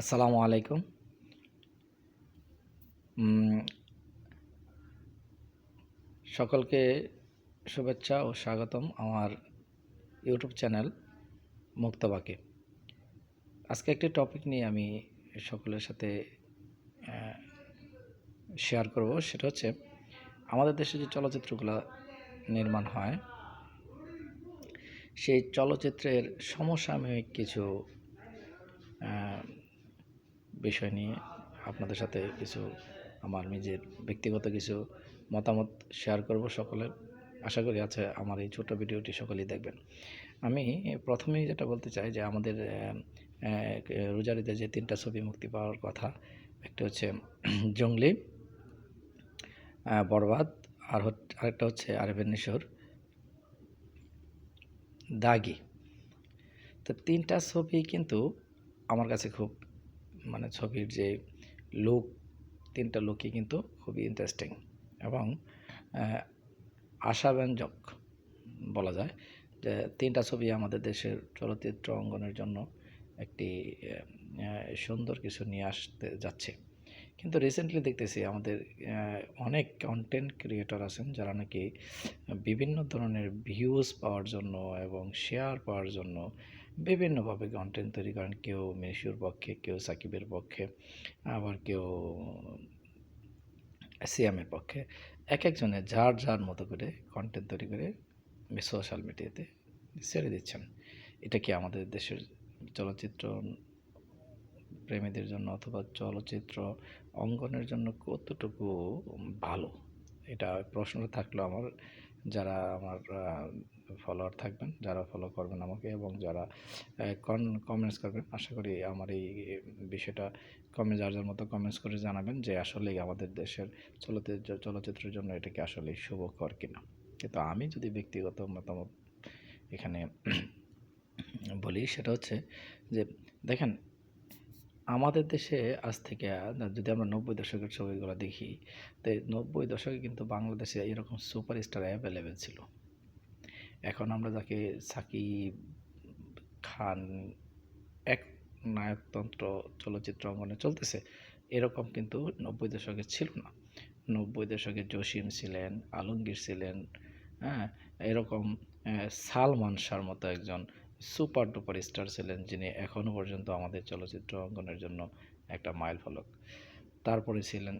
আসসালামু আলাইকুম। সকলকে শুভেচ্ছা ও স্বাগতম আমার ইউটিউব চ্যানেল মুক্তবাকে। আজকে একটি টপিক নিয়ে আমি সকলের সাথে শেয়ার করব। সেটা হচ্ছে, আমাদের দেশে যে চলচ্চিত্রগুলো নির্মাণ হয়, সেই চলচ্চিত্রের সমসাময়িক কিছু বিষয় নিয়ে আপনাদের সাথে কিছু আমার নিজের ব্যক্তিগত কিছু মতামত শেয়ার করব সকলের। আশা করি আছে আমার এই ছোট ভিডিওটি সকলেই দেখবেন। আমি প্রথমেই যেটা বলতে চাই যে আমাদের রোজারিতে যে তিনটা ছবি মুক্তি পাওয়ার কথা, একটা হচ্ছে জঙ্গলি বরবাদ, আর আরেকটা হচ্ছে আরবেন নিশোর দাগি। তো তিনটা ছবি কিন্তু আমার কাছে খুব মানে ছবির যে লুক তিনটা লুকই কিন্তু খুবই ইন্টারেস্টিং এবং আশাব্যঞ্জক বলা যায় যে তিনটা ছবি আমাদের দেশের চলচ্চিত্র অঙ্গনের জন্য একটি সুন্দর কিছু নিয়ে আসতে যাচ্ছে। কিন্তু রিসেন্টলি দেখতেছি আমাদের অনেক কন্টেন্ট ক্রিয়েটর আছেন যারা নাকি বিভিন্ন ধরনের ভিউজ পাওয়ার জন্য এবং শেয়ার পাওয়ার জন্য বিভিন্নভাবে কন্টেন্ট তৈরি করেন। কেউ মেসির পক্ষে, কেউ সাকিবের পক্ষে, আবার কেউ সিয়ামের পক্ষে। এক একজনের যার যার মতো করে কন্টেন্ট তৈরি করে সোশ্যাল মিডিয়াতে ছেড়ে দিচ্ছেন। এটা কি আমাদের দেশের চলচ্চিত্র প্রেমীদের জন্য অথবা চলচ্চিত্র অঙ্গনের জন্য কতটুকু ভালো? এটা প্রশ্ন থাকল আমার যারা আমার ফলোয়ার থাকবেন, যারা ফলো করবেন আমাকে এবং যারা কমেন্টস করবেন, আশা করি আমার এই বিষয়টা কমে যার যার মতো কমেন্টস করে জানাবেন যে আসলেই আমাদের দেশের চলচ্চিত্র চলচ্চিত্রের জন্য এটা কি আসলে শুভকর কিনা। কিন্তু আমি যদি ব্যক্তিগত মতামত এখানে বলি সেটা হচ্ছে যে, দেখেন আমাদের দেশে আজ থেকে যদি আমরা নব্বই দশকের ছবিগুলো দেখি, তো নব্বই দশকে কিন্তু বাংলাদেশে এরকম সুপারস্টার অ্যাভেলেবেল ছিল। এখন আমরা যাকে সাকিব খান, এক নায়কতন্ত্র চলচ্চিত্র অঙ্গনে চলতেছে, এরকম কিন্তু নব্বই দশকে ছিল না। নব্বই দশকে জসিম ছিলেন, আলমগীর ছিলেন হ্যাঁ এরকম সালমান শাহর মতো একজন সুপার ডুপার স্টার ছিলেন যিনি এখনও পর্যন্ত আমাদের চলচ্চিত্র অঙ্গনের জন্য একটা মাইল ফলক। তারপরে ছিলেন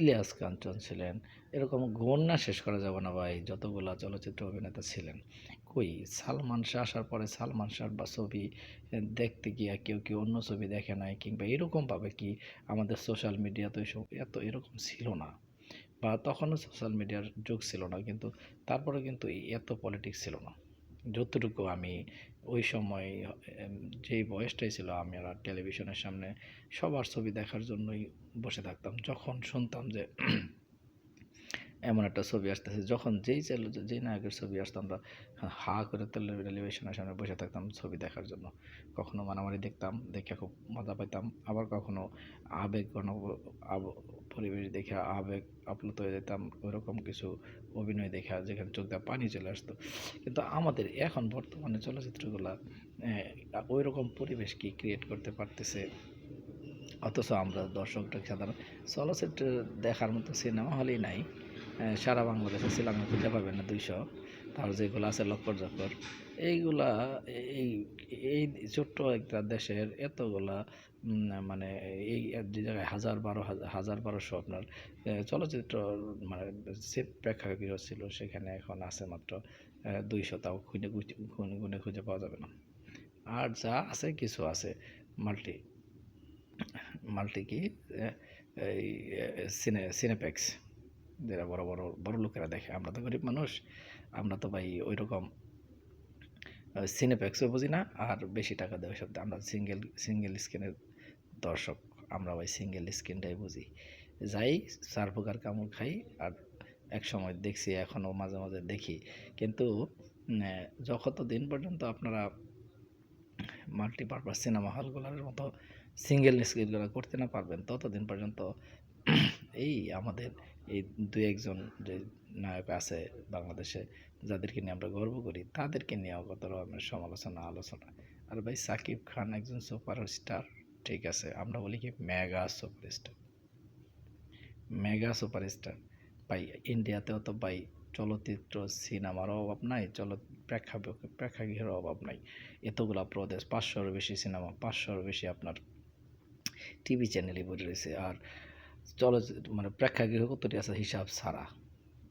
ইলিয়াস কাঞ্চন ছিলেন। এরকম গণ্যা শেষ করা যাবে না ভাই, যতগুলা চলচ্চিত্র অভিনেতা ছিলেন। কই? সালমান শাহ আসার পরে সালমান শাহর বা ছবি দেখতে গিয়া কেউ কেউ অন্য ছবি দেখে নাই? কিংবা এরকমভাবে কি আমাদের সোশ্যাল মিডিয়া তো এত এরকম ছিল না? বা তখনও সোশ্যাল মিডিয়ার যুগ ছিল না, কিন্তু তারপরে কিন্তু এত পলিটিক্স ছিল না। যতটুকু আমি ওই সময় যেই বয়সটাই ছিল আমি আর টেলিভিশনের সামনে সবার ছবি দেখার জন্যই বসে থাকতাম। যখন শুনতাম যে এমন একটা ছবি আসতেছে, যখন যেই চ্যানেল যেই নায়কের ছবি আসতো, আমরা হা করে টেলিভিশনের সামনে বসে থাকতাম ছবি দেখার জন্য। কখনো মারামারি দেখতাম, দেখে খুব মজা পাইতাম। আবার কখনো আবেগ ঘন পরিবেশ দেখে আবেগ আপ্লুত হয়ে যেতাম ওইরকম কিছু অভিনয় দেখা যেখানে চোখ দিয়ে পানি চলে আসতো। কিন্তু আমাদের এখন বর্তমানে চলচ্চিত্রগুলা ওই রকম পরিবেশ কি ক্রিয়েট করতে পারতেছে? অথচ আমরা দর্শকটা সাধারণ চলচ্চিত্র দেখার মতো সিনেমা হলেই নাই। সারা বাংলাদেশে সিনেমা খুঁজে পাবেন না দুইশো। তার যেগুলো আছে লক্কর জক্কর এইগুলা, এই এই ছোট্ট একটা দেশের এতগুলা মানে এই যে জায়গায় হাজার বারো হাজার হাজার বারোশো আপনার চলচ্চিত্র মানে প্রেক্ষাগৃহ ছিল, সেখানে এখন আছে মাত্র দুইশো। তাও খুঁজে গুনে গুনে খুঁজে পাওয়া যাবে না। আর যা আছে, কিছু আছে, মাল্টি মাল্টি কি? এই সিনে সিনেপ্যাক্স যারা বড় বড় বড় লোকেরা দেখে, আমরা তো গরিব মানুষ, আমরা তো ভাই ওই রকম সিনেপ্যাক্সও বুঝি না, আর বেশি টাকা দেওয়া সব আমরা সিঙ্গেল সিঙ্গেল স্ক্রিনের দর্শক, আমরা ভাই সিঙ্গেল স্ক্রিনটাই বুঝি। যাই চার প্রকার কামড় খাই, আর এক সময় দেখছি এখনও মাঝে মাঝে দেখি। কিন্তু যত দিন পর্যন্ত আপনারা মাল্টিপারপাস সিনেমা হলগুলোর মতো সিঙ্গেল স্ক্রিনগুলো করতে না পারবেন, ততদিন পর্যন্ত এই আমাদের এই দু একজন যে নায়ক আছে বাংলাদেশে, যাদেরকে নিয়ে আমরা গর্ব করি, তাদেরকে নিয়েও কত রকমের সমালোচনা, আলোচনা। আর ভাই সাকিব খান একজন সুপারস্টার, ঠিক আছে, আমরা বলি কি মেগা সুপারস্টার। Mega superstar. ভাই ইন্ডিয়াতেও তো ভাই চলচ্চিত্র সিনেমার অভাব নাই, চল প্রেক্ষা প্রেক্ষাগৃহের অভাব নাই। এতগুলা প্রদেশ পাঁচশোর বেশি সিনেমা পাঁচশোর বেশি আপনার টিভি চ্যানেলই বলে রয়েছে। আর চলচ্চিত্র মানে প্রেক্ষাগৃহ কতটি আছে হিসাব ছাড়া।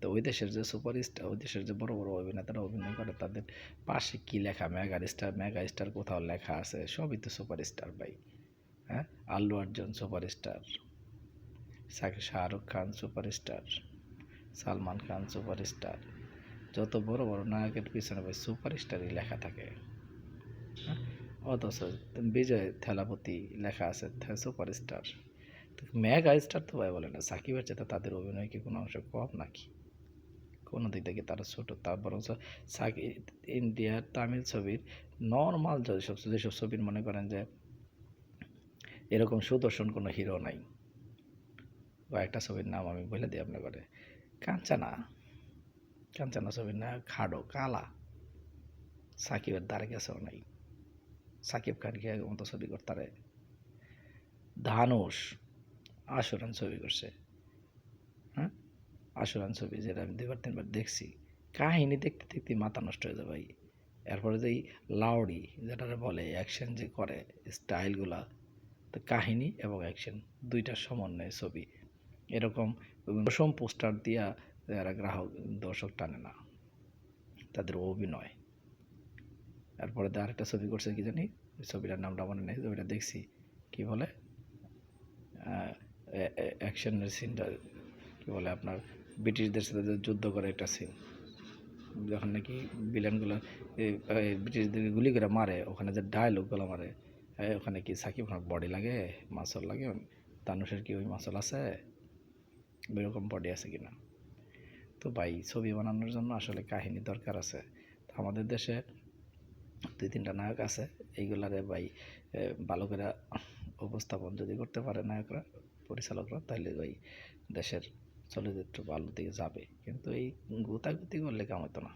তো ওই দেশের যে সুপারস্টার ওই দেশের যে বড় বড় অভিনেতারা অভিনয় করে, তাদের পাশে কি লেখা? মেগা স্টার মেগা স্টার কোথাও লেখা আছে? সবই তো সুপারস্টার ভাই হ্যাঁ? Allu Arjun superstar Shahrukh Khan superstar Salman Khan superstar যত বড় বড় নায়কের পিছনে ভাই সুপারস্টারই লেখা থাকে হ্যাঁ? অথচ বিজয় থেলাপতি লেখা আছে সুপারস্টার মেগা স্টার তো ভাই বলে না, সাকিব সাকিবের চেয়ে তাদের অভিনয় কি কোনো অংশ কম নাকি? কোনো দিক থেকে তারা ছোটো, তার বরং সাকি, ইন্ডিয়ার তামিল ছবির নর্মাল যেসব যেসব ছবির মনে করেন যে এরকম সুদর্শন কোনো হিরো নাই। বা একটা ছবির নাম আমি বলে দিই আপনার করে কাঞ্চানা কাঞ্চানা ছবির নাম খাডো, কালা। সাকিবের দ্বারে গেছেও নাই। সাকিব খান কি মতো ছবি করতারে। ধানুষ আশুরান ছবি করছে। হ্যাঁ? আশুরান ছবি যেটা আমি দুবার তিনবার দেখছি। কাহিনী দেখতে দেখতে মাথা নষ্ট হয়ে যাবে ভাই। এরপরে যে লাউডি যেটা বলে অ্যাকশন যে করে স্টাইলগুলা তো কাহিনী এবং অ্যাকশন দুইটার সমন্বয়ে ছবি। এরকম প্রথম পোস্টার দিয়া যারা গ্রাহক, দর্শক টানে না। তাদের অভিনয়। এরপরে আরেকটা ছবি করছে কি জানি? ছবিটার নামটা মনে নেই, ছবিটা দেখছি। কি বলে? অ্যাকশনের সিনটা কী বলে আপনার, ব্রিটিশদের সাথে যুদ্ধ করে একটা সিন যখন নাকি ভিলেনগুলো ব্রিটিশদেরকে গুলি করে মারে, ওখানে যে ডায়লগগুলো মারে ওখানে কি সাকিব খান বডি লাগে মাসল লাগে? তানুষের কি ওই মাসল আছে? এরকম বডি আছে কি না তো ভাই, ছবি বানানোর জন্য আসলে কাহিনী দরকার আছে। তো আমাদের দেশে দুই তিনটা নায়ক আছে, এইগুলারে ভাই ভালো করে উপস্থাপন যদি করতে পারে নায়করা পরিচালকরা তাহলে ওই দেশের চলচ্চিত্র ভালো দিকে যাবে। কিন্তু এই গুতাগুতি করলে কাম হতো না।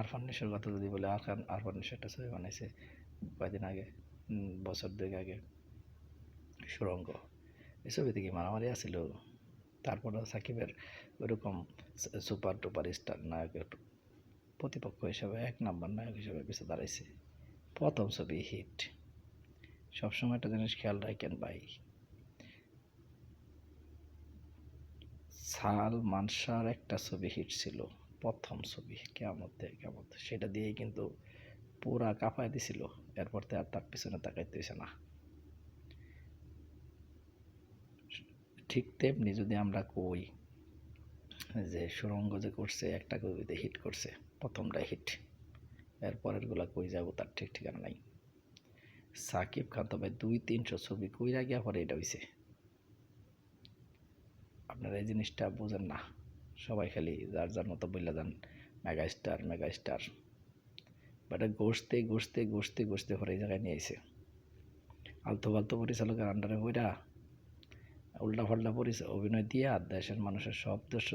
আরফান কথা যদি বলে, আরফান আরফান একটা ছবি বানাইছে কয়েকদিন আগে বছর দুই আগে, সুরঙ্গ। এই ছবি থেকে মারামারি আসছিল তারপরে সাকিবের ওইরকম সুপার টুপার স্টার নায়কের প্রতিপক্ষ হিসাবে, এক নাম্বার নায়ক হিসাবে বেছে দাঁড়াইছে। প্রথম ছবি হিট। সবসময় একটা জিনিস খেয়াল রাখেন ভাই। সাল মানসার একটা ছবি হিট ছিল, প্রথম ছবি কেমন কেমন সেটা দিয়েই কিন্তু পুরা কাঁপায় দিছিল, এরপর তো আর তার পিছনে তাকাইতেছে না। ঠিক তেমনি যদি আমরা কই যে সুরঙ্গ যে করছে, একটা কবিতে হিট করছে প্রথমটা হিট এরপরেরগুলা কই যাব তার ঠিক ঠিকানা নাই। সাকিব খান তবে দুই তিনশো ছবি কইরা গিয়া পরে এটা হইছে। আপনারা এই জিনিসটা বোঝেন না। সবাই খালি যার যার মতো বললে যান mega star mega star but গোসতে গোসতে গোসতে গোসতে পরে এই জায়গায় নিয়ে আইছে। আলতো ফালতো পরিচালকের আন্ডারে বইরা উল্টা পাল্টা পরিচয় অভিনয় দিয়ে দেশের মানুষের সব দেশ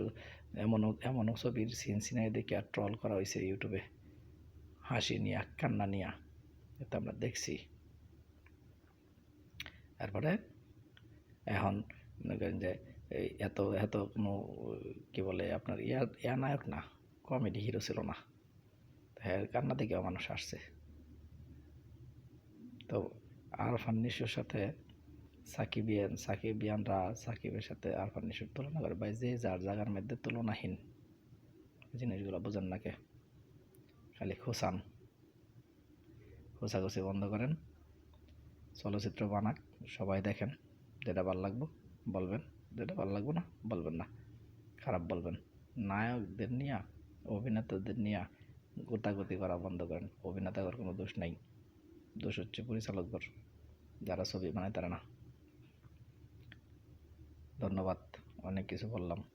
এমনও এমনও ছবির সিন সিনাই দেখে আর ট্রল করা হয়েছে ইউটিউবে হাসি নিয়া, কান্না নিয়া। এটা আমরা দেখছি। তারপরে এখন মনে করেন যে এত এত কোনো, কী বলে আপনার ইয়া ইয়া নায়ক না কমেডি হিরো ছিল না। হ্যাঁ কান্না দেখেও মানুষ আসছে। তো আরফান নিশোর সাথে সাকিবিয়ান সাকিবিয়ানরা সাকিবের সাথে আরফান নিশোর তুলনা করে ভাই যে যার জায়গার মধ্যে তুলনাহীন জিনিসগুলো বোঝেন নাকে খালি খোসান। খোসাখুসি বন্ধ করেন। চলচ্চিত্র বানাক। সবাই দেখেন, যেটা ভালো লাগবো বলবেন, যেটা ভালো লাগবো না বলবেন না, খারাপ বলবেন। নায়কদের নিয়ে, অভিনেতাদের নিয়ে গোতাগতি করা বন্ধ করেন অভিনেতাগর কোনো দোষ নাই। দোষ হচ্ছে পরিচালকদের, যারা ছবি বানায় তারা না। ধন্যবাদ, অনেক কিছু বললাম।